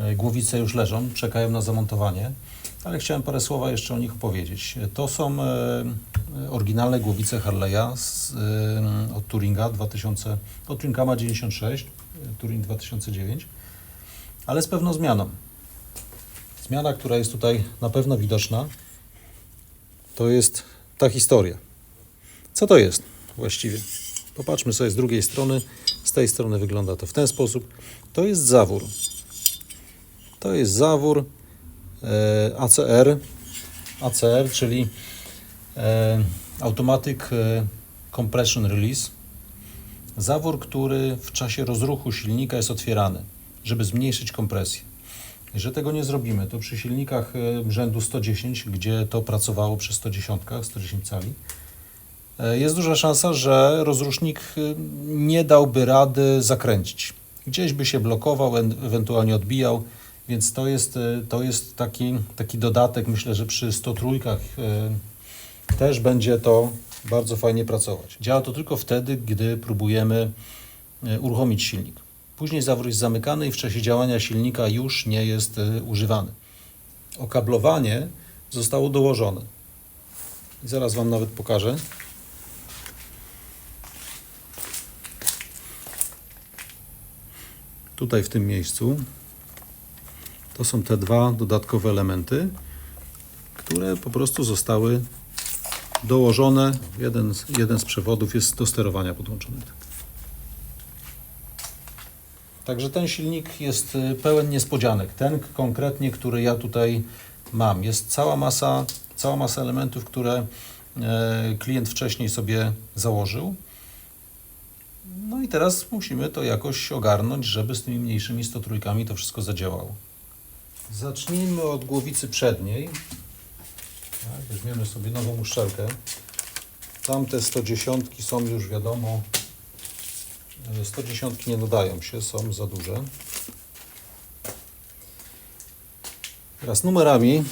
E, Głowice już leżą, czekają na zamontowanie, ale chciałem parę słowa jeszcze o nich powiedzieć. E, To są e, e, oryginalne głowice Harley'a od Turinga 2000, od Turingama 96, e, Turing 2009, ale z pewną zmianą. Zmiana, która jest tutaj na pewno widoczna, to jest ta historia. Co to jest właściwie? Popatrzmy sobie z drugiej strony. Z tej strony wygląda to w ten sposób. To jest zawór. To jest zawór e, ACR, ACR, czyli e, Automatic e, Compression Release. Zawór, który w czasie rozruchu silnika jest otwierany, żeby zmniejszyć kompresję. Jeżeli tego nie zrobimy, to przy silnikach rzędu 110, gdzie to pracowało przy 110, 110 cali, jest duża szansa, że rozrusznik nie dałby rady zakręcić. Gdzieś by się blokował, en- ewentualnie odbijał, więc to jest, e, to jest taki, taki dodatek. Myślę, że przy 103 e, też będzie to bardzo fajnie pracować. Działa to tylko wtedy, gdy próbujemy e, uruchomić silnik. Później zawór jest zamykany i w czasie działania silnika już nie jest używany. Okablowanie zostało dołożone. Zaraz Wam nawet pokażę. Tutaj w tym miejscu to są te dwa dodatkowe elementy, które po prostu zostały dołożone. Jeden, z- jeden z przewodów jest do sterowania podłączony. Także ten silnik jest y, pełen niespodzianek. Ten konkretnie, który ja tutaj mam. Jest cała masa, cała masa elementów, które e, klient wcześniej sobie założył. No i teraz musimy to jakoś ogarnąć, żeby z tymi mniejszymi 103 to wszystko zadziałało. Zacznijmy od głowicy przedniej. Tak, weźmiemy sobie nową uszczelkę. Tamte 110 są już wiadomo. e, 110 nie nadają się, są za duże. Teraz numerami,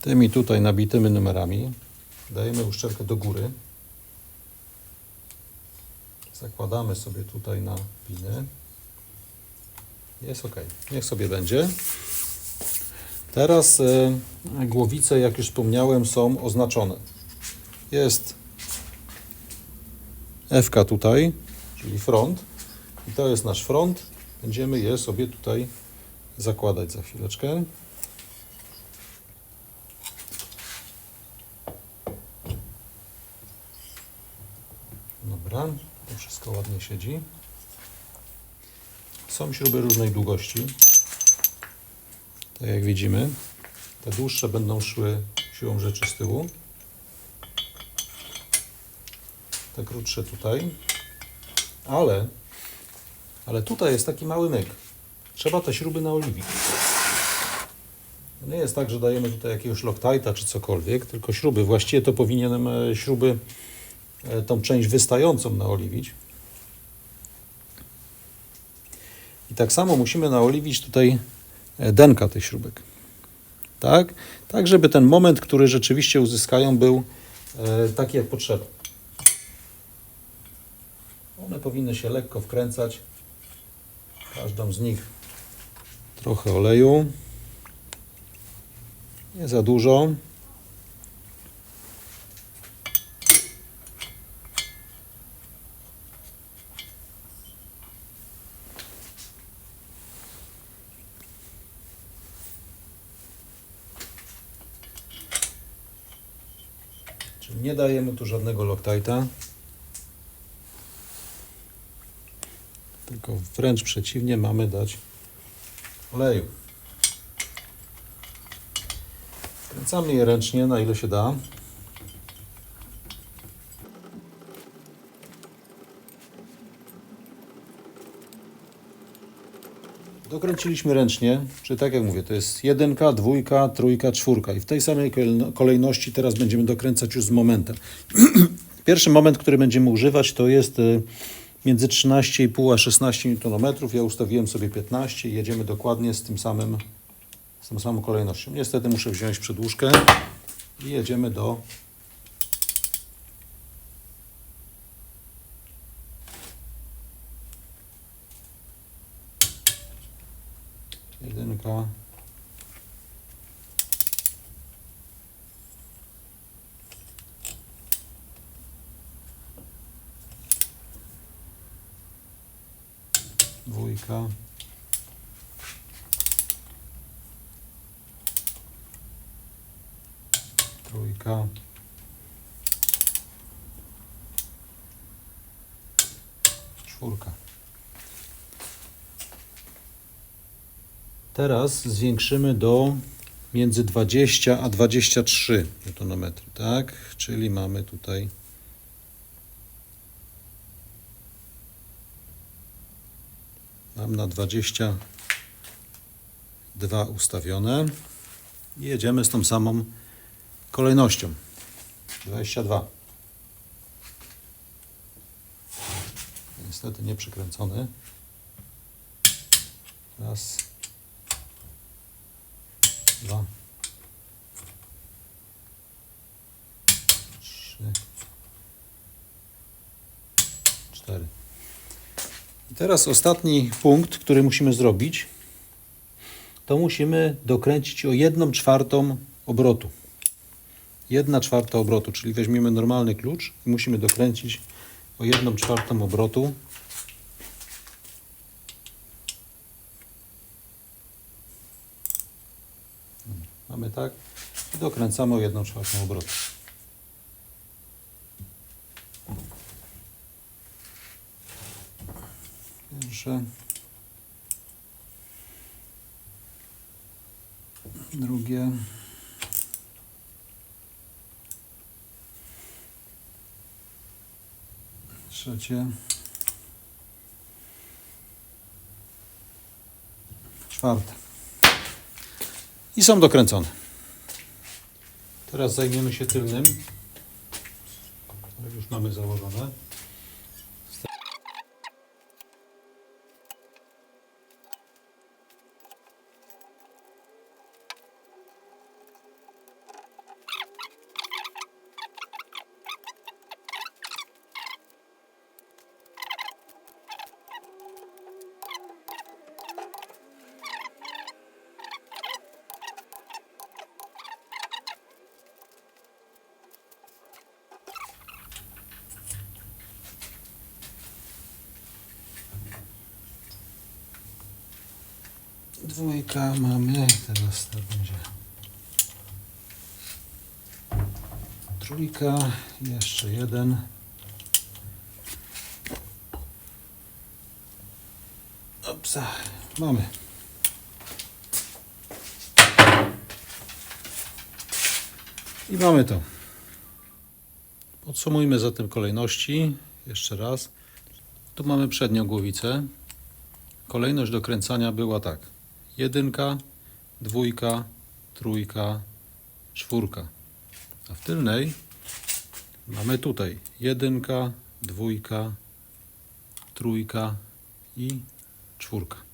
tymi tutaj nabitymi numerami, dajemy uszczelkę do góry. Zakładamy sobie tutaj na piny. Jest ok. Niech sobie będzie. Teraz e, głowice, jak już wspomniałem, są oznaczone. Jest FK tutaj, czyli front. I to jest nasz front. Będziemy je sobie tutaj zakładać za chwileczkę. Dobra, to wszystko ładnie siedzi. Są śruby różnej długości. Tak jak widzimy, te dłuższe będą szły siłą rzeczy z tyłu. Te krótsze tutaj. Ale, ale tutaj jest taki mały myk. Trzeba te śruby naoliwić. Nie jest tak, że dajemy tutaj jakiegoś Loctite'a czy cokolwiek, tylko śruby. Właściwie to powinienem e, śruby, e, tą część wystającą naoliwić. I tak samo musimy naoliwić tutaj denka tych śrubek. Tak? Tak, żeby ten moment, który rzeczywiście uzyskają, był e, taki jak potrzeba. One powinny się lekko wkręcać. Każdą z nich trochę oleju. Nie za dużo. Nie dajemy tu żadnego Loctite'a. Tylko wręcz przeciwnie, mamy dać oleju. Kręcamy je ręcznie, na ile się da. Dokręciliśmy ręcznie, czyli tak jak mówię, to jest jedynka, dwójka, trójka, czwórka i w tej samej kolejno- kolejności teraz będziemy dokręcać już z momentem. Pierwszy moment, który będziemy używać to jest y, między 13,5 a 16 Nm. Ja ustawiłem sobie 15 i jedziemy dokładnie z tym samym, z tą samą kolejnością. Niestety muszę wziąć przedłużkę i jedziemy do Jedynka. Dwójka. Trójka. Czwórka. Teraz zwiększymy do między 20 a 23 Nm, tak? Czyli mamy tutaj mam na 22 ustawione i jedziemy z tą samą kolejnością. 22. Niestety nie przykręcony. Raz. Dwa. Trzy. Cztery. I teraz ostatni punkt, który musimy zrobić, to musimy dokręcić o jedną czwartą obrotu. Jedna czwarta obrotu, czyli weźmiemy normalny klucz i musimy dokręcić o jedną czwartą obrotu. Mamy tak i dokręcamy o jedną czwartą obrotu. Pierwsze. Drugie. Trzecie. Czwarte. I są dokręcone. Teraz zajmiemy się tylnym. Już mamy założone. Dwójka mamy, teraz to będzie trójka, jeszcze jeden. Opsa, mamy. I mamy to. Podsumujmy zatem kolejności. Jeszcze raz. Tu mamy przednią głowicę. Kolejność dokręcania była tak. Jedynka, dwójka, trójka, czwórka. A w tylnej mamy tutaj jedynka, dwójka, trójka i czwórka.